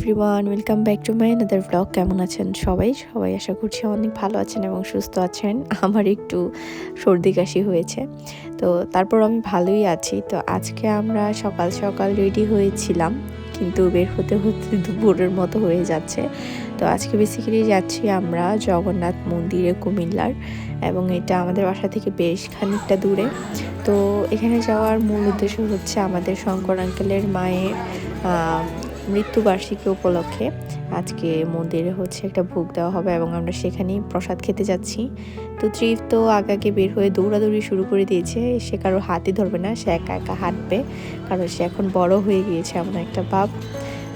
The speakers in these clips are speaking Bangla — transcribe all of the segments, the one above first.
Everyone welcome back to my another blog কেমন আছেন সবাই? সবাই আশা করছি অনেক ভালো আছেন এবং সুস্থ আছেন। আমার একটু সর্দি কাশি হয়েছে। তো তারপর আমি ভালোই আছি। তো আজকে আমরা সকাল সকাল রেডি হয়েছিলাম, কিন্তু বের হতে হতে দুপুরের মতো হয়ে যাচ্ছে। তো আজকে বেসিক্যালি যাচ্ছি আমরা জগন্নাথ মন্দিরে কুমিল্লার এবং এটা আমাদের বাসা থেকে বেশ খানিকটা দূরে। তো এখানে যাওয়ার মূল উদ্দেশ্য হচ্ছে আমাদের শঙ্কর আঙ্কেলের মায়ের মৃত্যুবার্ষিকী উপলক্ষে আজকে মন্দিরে হচ্ছে একটা ভোগ দেওয়া হবে এবং আমরা সেখানেই প্রসাদ খেতে যাচ্ছি। তো ত্রিফ তো আগাকে বের হয়ে দৌড়াদৌড়ি শুরু করে দিয়েছে। সে কারও হাতই ধরবে না, সে একা একা হাঁটবে, কারণ সে এখন বড় হয়ে গিয়েছে এমন একটা ভাব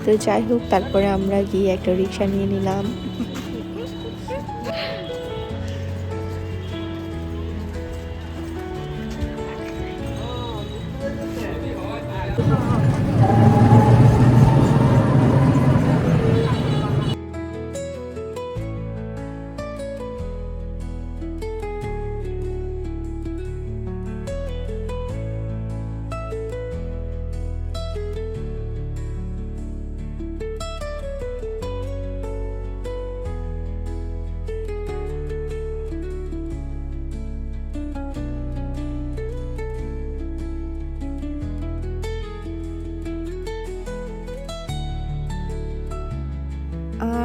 তো যাই হোক, তারপরে আমরা গিয়ে একটা রিক্সা নিয়ে নিলাম।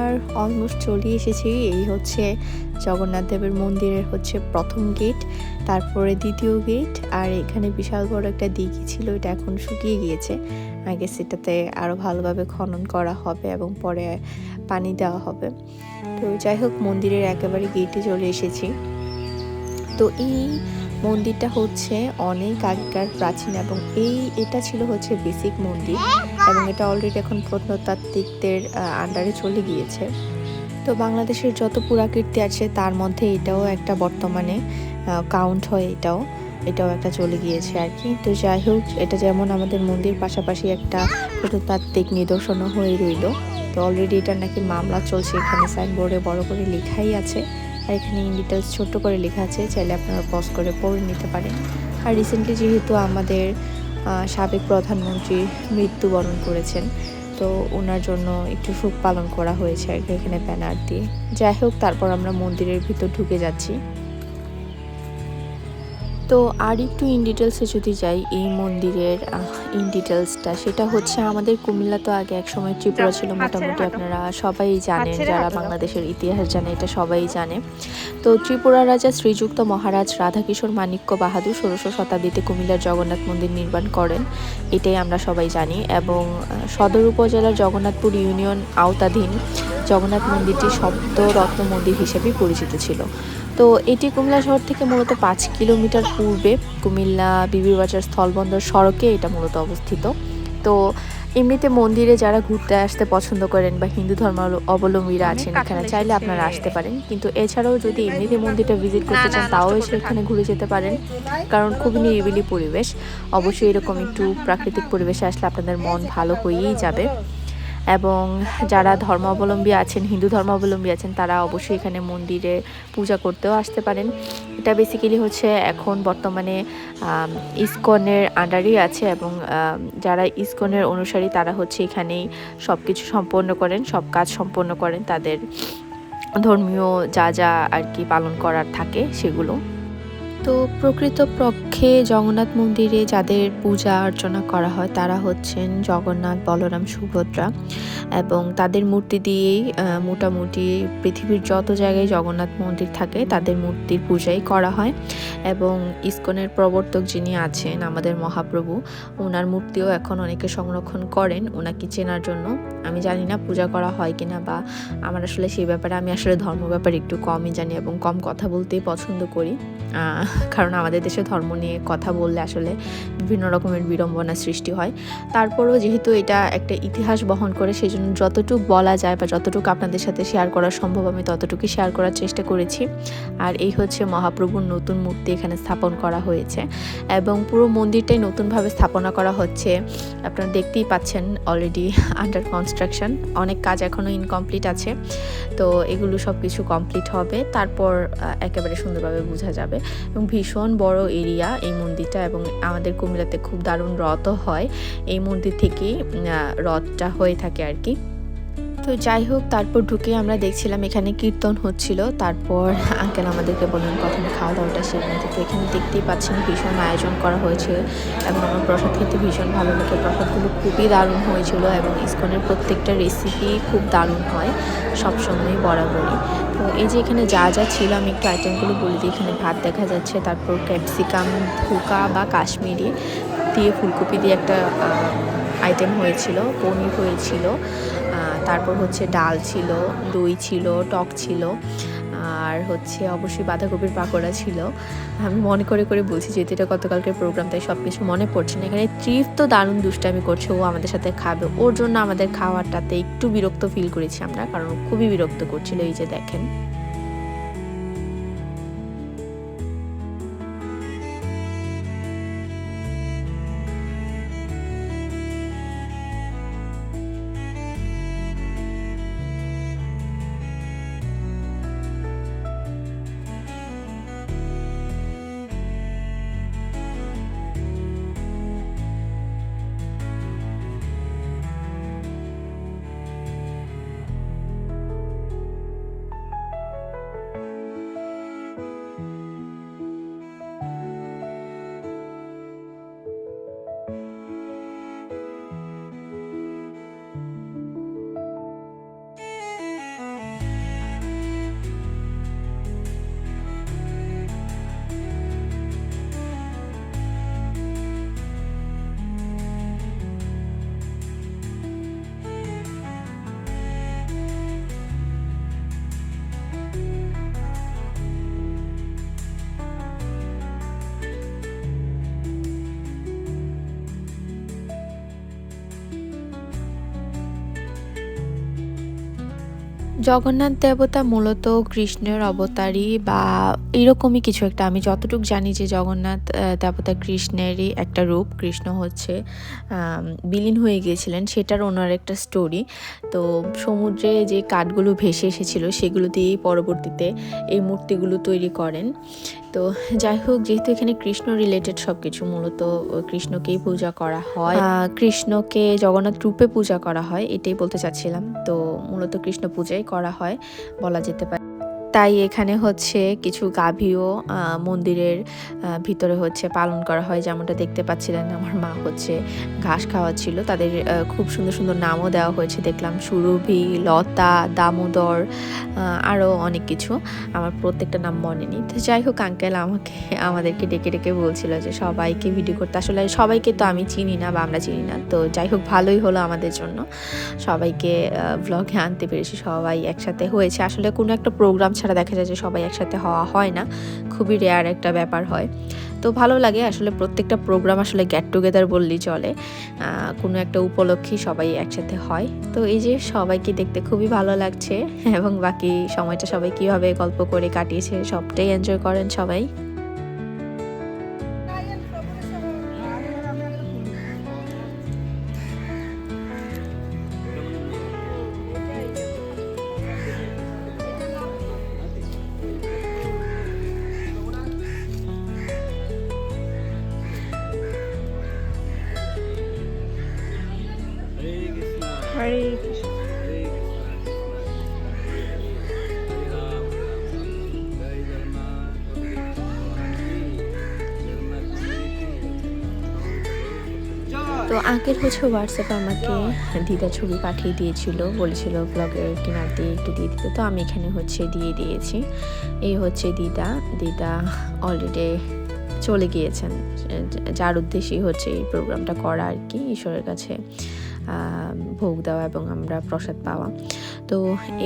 আর অলমোস্ট চলে এসেছি। এই হচ্ছে জগন্নাথ দেবের মন্দিরের হচ্ছে প্রথম গেট তারপরে দ্বিতীয় গেট আর এখানে বিশাল বড় একটা দিঘি ছিল, এটা এখন শুকিয়ে গিয়েছে। আগে সেটাতে আরও ভালোভাবে খনন করা হবে এবং পরে পানি দেওয়া হবে। তো যাই হোক, মন্দিরের একেবারে গেটে চলে এসেছি। তো এই মন্দিরটা হচ্ছে অনেক আগেকার প্রাচীন এবং এই, এটা ছিল হচ্ছে বেসিক মন্দির এবং এটা অলরেডি এখন প্রত্নতাত্ত্বিকদের আন্ডারে চলে গিয়েছে। তো বাংলাদেশের যত পুরাকীর্তি আছে, তার মধ্যে এটাও একটা বর্তমানে কাউন্ট হয় এটাও এটাও একটা চলে গিয়েছে আর কি। তো যাই হোক, এটা যেমন আমাদের মন্দির পাশাপাশি একটা প্রত্নতাত্ত্বিক নিদর্শনও হয়ে রইল। তো অলরেডি এটার নাকি মামলা চলছে, এখানে সাইনবোর্ডে বড় করে লেখাই আছে। আর এখানে ইন ডিটেলস ছোট্ট করে লেখা আছে, চাইলে আপনারা পজ করে পড়ে নিতে পারেন। আর রিসেন্টলি যেহেতু আমাদের সাবেক প্রধানমন্ত্রী মৃত্যুবরণ করেছেন, তো ওনার জন্য একটু শোক পালন করা হয়েছে আর কি এখানে ব্যানার দিয়ে। যাই হোক, তারপর আমরা মন্দিরের ভিতর ঢুকে যাচ্ছি। তো আর একটু ইন ডিটেলসে যদি যাই এই মন্দিরের ইন ডিটেলসটা সেটা হচ্ছে আমাদের কুমিল্লা তো আগে এক সময় ত্রিপুরা ছিল মোটামুটি আপনারা সবাই জানেন যারা বাংলাদেশের ইতিহাস জানে এটা সবাই জানে। তো ত্রিপুরা রাজা শ্রীযুক্ত মহারাজ রাধাকিশোর মাণিক্য বাহাদুর ষোলোশো শতাব্দীতে কুমিল্লার জগন্নাথ মন্দির নির্মাণ করেন এটাই আমরা সবাই জানি। এবং সদর উপজেলার জগন্নাথপুর ইউনিয়ন আওতাধীন জগন্নাথ মন্দিরটি শব্দ রত্ন মন্দির হিসেবে পরিচিত ছিল। তো এটি কুমিল্লা শহর থেকে মূলত পাঁচ কিলোমিটার পূর্বে কুমিল্লা বিবিরবাজার স্থলবন্দর সড়কে এটা মূলত অবস্থিত। তো এমনিতে মন্দিরে যারা ঘুরতে আসতে পছন্দ করেন বা হিন্দু ধর্ম অবলম্বীরা আছেন এখানে চাইলে আপনারা আসতে পারেন। কিন্তু এছাড়াও যদি এমনিতে মন্দিরটা ভিজিট করতে চান তাও এসে এখানে ঘুরে যেতে পারেন। কারণ খুবই নিরিবিলি পরিবেশ। অবশ্যই এরকম একটু প্রাকৃতিক পরিবেশে আসলে আপনাদের মন ভালো হয়েই যাবে। এবং যারা ধর্মাবলম্বী আছেন, হিন্দু ধর্মাবলম্বী আছেন, তারা অবশ্যই এখানে মন্দিরে পূজা করতেও আসতে পারেন। এটা বেসিক্যালি হচ্ছে এখন বর্তমানে ইসকনের আন্ডারেই আছে এবং যারা ইসকনের অনুসারী তারা হচ্ছে এখানেই সব কিছু সম্পন্ন করেন, সব কাজ সম্পন্ন করেন। তাদের ধর্মীয় যা যা আর কি পালন করার থাকে সেগুলো। তো প্রকৃতপক্ষে জগন্নাথ মন্দিরে যাদের পূজা অর্চনা করা হয়, তারা হচ্ছেন জগন্নাথ, বলরাম, সুভদ্রা এবং তাদের মূর্তি দিয়েই মোটামুটি পৃথিবীর যত জায়গায় জগন্নাথ মন্দির থাকে, তাদের মূর্তির পূজাই করা হয় এবং ইস্কনের প্রবর্তক যিনি আছেন আমাদের মহাপ্রভু ওনার মূর্তিও এখন অনেকে সংরক্ষণ করেন ওনাকে চেনার জন্য। আমি জানি না পূজা করা হয় কিনা বা আমার আসলে সেই ব্যাপারে, আমি আসলে ধর্ম ব্যাপারে একটু কমই জানি এবং কম কথা বলতেই পছন্দ করি। কারণ আমাদের দেশে ধর্ম নিয়ে কথা বললে আসলে বিভিন্ন রকমের বিড়ম্বনা সৃষ্টি হয়। তারপরেও যেহেতু এটা একটা ইতিহাস বহন করে সেই জন্য যতটুকু বলা যায় বা যতটুকু আপনাদের সাথে শেয়ার করা সম্ভব, আমি ততটুকুই শেয়ার করার চেষ্টা করেছি। আর এই হচ্ছে মহাপ্রভুর নতুন মূর্তি এখানে স্থাপন করা হয়েছে। এবং পুরো মন্দিরটাই নতুনভাবে স্থাপনা করা হচ্ছে। আপনারা দেখতেই পাচ্ছেন অলরেডি আন্ডার কনস্ট্রাকশন অনেক কাজ এখনও ইনকমপ্লিট আছে। তো এগুলো সব কিছু কমপ্লিট হবে। তারপর একেবারে সুন্দরভাবে বোঝা যাবে। এবং ভীষণ বড় এরিয়া এই মন্দিরটা এবং আমাদের কুমিল্লাতে খুব দারুণ রথও হয়। এই মন্দির থেকেই রথটা হয়ে থাকে আর কি। তো যাই হোক, তারপর ঢুকে আমরা দেখছিলাম এখানে কীর্তন হচ্ছিল। তারপর আঙ্কেল আমাদেরকে বললেন প্রথমে খাওয়া দাওয়াটা সেখানে তো এখানে দেখতেই পাচ্ছেন ভীষণ আয়োজন করা হয়েছে এবং আমার প্রসাদ খেতে ভীষণ ভালো লাগে। প্রসাদগুলো খুবই দারুণ হয়েছিল এবং ইস্কনের প্রত্যেকটা রেসিপি খুব দারুণ হয় সবসময় বরাবরই। তো এই যে এখানে যা যা ছিল, আমি একটু আইটেমগুলো বলে দিই। এখানে ভাত দেখা যাচ্ছে, তারপর ক্যাপসিকাম ধোকা বা কাশ্মীরি দিয়ে ফুলকপি দিয়ে একটা আইটেম হয়েছিল, পনির হয়েছিল। তারপর হচ্ছে ডাল ছিল, দই ছিল, টক ছিল, আর হচ্ছে অবশ্যই বাঁধাকপির পাকোড়া ছিল। আমি মনে করে করে বলছি যেহেতু এটা গতকালকের প্রোগ্রাম তাই সব কিছু মনে পড়ছে না। এখানে ট্রিপ তো দারুণ দুষ্টামি করছে, ও আমাদের সাথে খাবে। ওর জন্য আমাদের খাওয়ারটাতে একটু বিরক্ত ফিল করেছি আমরা, কারণ খুবই বিরক্ত করছিল, এই যে দেখেন। জগন্নাথ দেবতা মূলত কৃষ্ণের অবতারই বা এরকমই কিছু একটা। আমি যতটুকু জানি যে জগন্নাথ দেবতা কৃষ্ণেরই একটা রূপ। কৃষ্ণ হচ্ছে বিলীন হয়ে গিয়েছিলেন। সেটার ওনার একটা স্টোরি তো সমুদ্রে যে কাঠগুলো ভেসে এসেছিল, সেগুলো দিয়েই পরবর্তীতে এই মূর্তিগুলো তৈরি করেন। তো যাই হোক, যেহেতু এখানে কৃষ্ণ রিলেটেড সব কিছু মূলত কৃষ্ণকেই পূজা করা হয়। কৃষ্ণকে জগন্নাথ রূপে পূজা করা হয়, এটাই বলতে চাচ্ছিলাম। তো মূলত কৃষ্ণ পূজাই করা হয় বলা যেতে পারে। তাই এখানে হচ্ছে কিছু গাভীও মন্দিরের ভিতরে হচ্ছে পালন করা হয়। যেমনটা দেখতে পাচ্ছিলেন, আমার মা হচ্ছে ঘাস খাওয়াচ্ছিল। তাদের খুব সুন্দর সুন্দর নামও দেওয়া হয়েছে। দেখলাম সুরভি, লতা, দামোদর আরও অনেক কিছু। আমার প্রত্যেকটা নাম মনে নেই। তো যাই হোক আঙ্কেল আমাকে, আমাদেরকে ডেকে ডেকে বলছিল যে সবাইকে ভিডিও করতে। আসলে সবাইকে তো আমি চিনি না বা আমরা চিনি না। তো যাই হোক, ভালোই হলো আমাদের জন্য। সবাইকে ব্লগে আনতে পেরেছি। সবাই একসাথে হয়েছে। আসলে কোনো একটা প্রোগ্রাম ছাড়া দেখা যায় যে সবাই একসাথে হওয়া হয় না। খুবই রেয়ার একটা ব্যাপার হয়। তো ভালো লাগে, আসলে প্রত্যেকটা প্রোগ্রাম আসলে গেট টুগেদার বললেই চলে। কোনো একটা উপলক্ষে সবাই একসাথে হয়। তো এই যে সবাইকে দেখতে খুবই ভালো লাগছে, এবং বাকি সময়টা সবাই কীভাবে গল্প করে কাটিয়েছে, সবটাই এনজয় করেন সবাই। আঙ্কেল হচ্ছে হোয়াটসঅ্যাপে আমাকে দিদা ছবি পাঠিয়ে দিয়েছিল, বলেছিল ব্লগের কিনার দিয়ে একটু দিয়ে দিতে। তো আমি এখানে হচ্ছে দিয়ে দিয়েছি। এই হচ্ছে দিদা। দিদা অলরেডি চলে গিয়েছেন। যার উদ্দেশ্যেই হচ্ছে এই প্রোগ্রামটা করা আর কি, ঈশ্বরের কাছে ভোগ দেওয়া এবং আমরা প্রসাদ পাওয়া। তো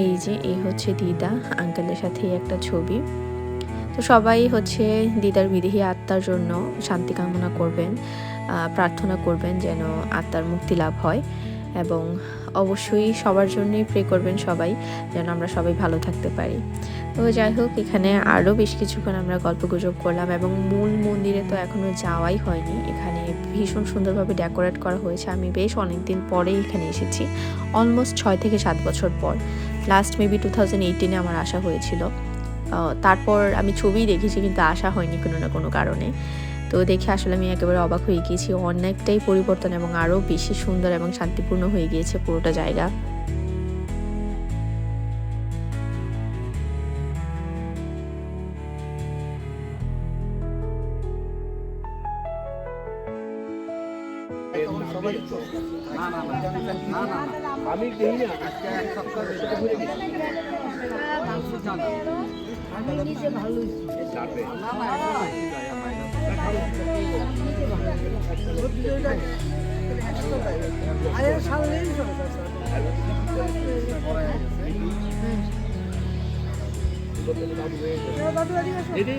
এই যে, এই হচ্ছে দিদা আঙ্কেলের সাথে একটা ছবি। তো সবাই হচ্ছে দিদার বিদেহী আত্মার জন্য শান্তি কামনা করবেন প্রার্থনা করবেন যেন আত্মার মুক্তি লাভ হয় এবং অবশ্যই সবার জন্যই প্রে করবেন সবাই যেন আমরা সবাই ভালো থাকতে পারি। তো যাই হোক, এখানে আরও বেশ কিছুক্ষণ আমরা গল্প গুজব করলাম এবং মূল মন্দিরে তো এখনও যাওয়াই হয়নি। এখানে ভীষণ সুন্দরভাবে ডেকোরেট করা হয়েছে। আমি বেশ অনেকদিন পরেই এখানে এসেছি অলমোস্ট ছয় থেকে সাত বছর পর। লাস্ট মেবি টু থাউজেন্ড এইটিনে আমার আসা হয়েছিল। তারপর আমি ছবি দেখেছি, কিন্তু আসা হয়নি কোনো না কোনো কারণে। তো দেখে আসলে আমি একেবারে অবাক হয়ে গিয়েছি। অনেকটাই পরিবর্তন এবং আরও বেশি সুন্দর এবং শান্তিপূর্ণ হয়ে গিয়েছে পুরোটা জায়গা। আমি আয়ের সামনে দাদু এদিকে এসো। দিদি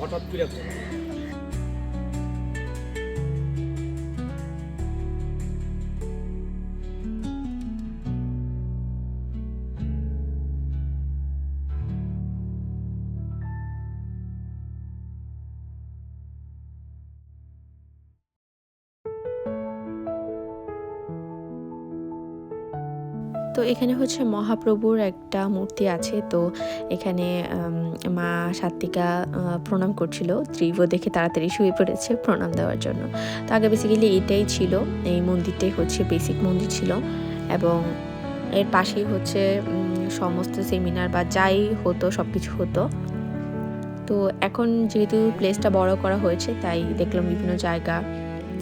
হঠাৎ করে তো এখানে হচ্ছে মহাপ্রভুর একটা মূর্তি আছে। তো এখানে মা সাত্বিকা প্রণাম করছিল। ত্রিব দেখে তাড়াতাড়ি শুয়ে পড়েছে প্রণাম দেওয়ার জন্য। তো আগে বেসিক্যালি এটাই ছিল। এই মন্দিরটাই হচ্ছে বেসিক মন্দির ছিল এবং এর পাশেই হচ্ছে সমস্ত সেমিনার বা যাই হতো সব কিছু হতো। তো এখন যেহেতু প্লেসটা বড় করা হয়েছে, তাই দেখলাম বিভিন্ন জায়গা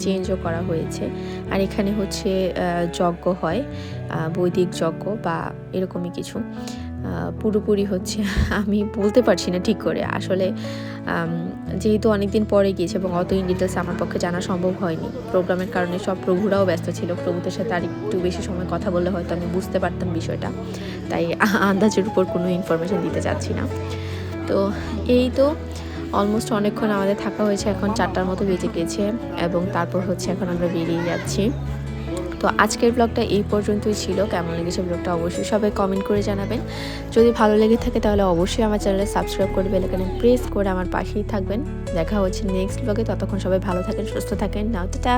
চেঞ্জও করা হয়েছে। আর এখানে হচ্ছে যজ্ঞ হয়। বৈদিক যজ্ঞ বা এরকমই কিছু। পুরোপুরি হচ্ছে আমি বলতে পারছি না ঠিক করে। আসলে যেহেতু অনেকদিন পরে গিয়েছে এবং অত ইন ডিটেলস আমার পক্ষে জানা সম্ভব হয়নি। প্রোগ্রামের কারণে সব প্রভুরাও ব্যস্ত ছিল। প্রভুদের সাথে আর একটু বেশি সময় কথা বললে হয়তো আমি বুঝতে পারতাম বিষয়টা। তাই আন্দাজের উপর কোনো ইনফরমেশন দিতে চাচ্ছি না। তো এই তো অলমোস্ট অনেকক্ষণ আমাদের থাকা হয়েছে। এখন চারটার মতো বেজে গেছে এবং তারপর হচ্ছে এখন আমরা বেরিয়ে যাচ্ছি। তো আজকের ব্লগটা এই পর্যন্তই ছিল। কেমন লেগেছে ব্লগটা অবশ্যই সবাই কমেন্ট করে জানাবেন। যদি ভালো লেগে থাকে তাহলে অবশ্যই আমার চ্যানেলে সাবস্ক্রাইব করে বেলেকানে প্রেস করে আমার পাশেই থাকবেন। দেখা হচ্ছে নেক্সট ব্লগে ততক্ষণ সবাই ভালো থাকেন, সুস্থ থাকেন। নাও টা